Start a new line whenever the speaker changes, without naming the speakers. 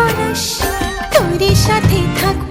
মানুষ তোর সাথে থাকব।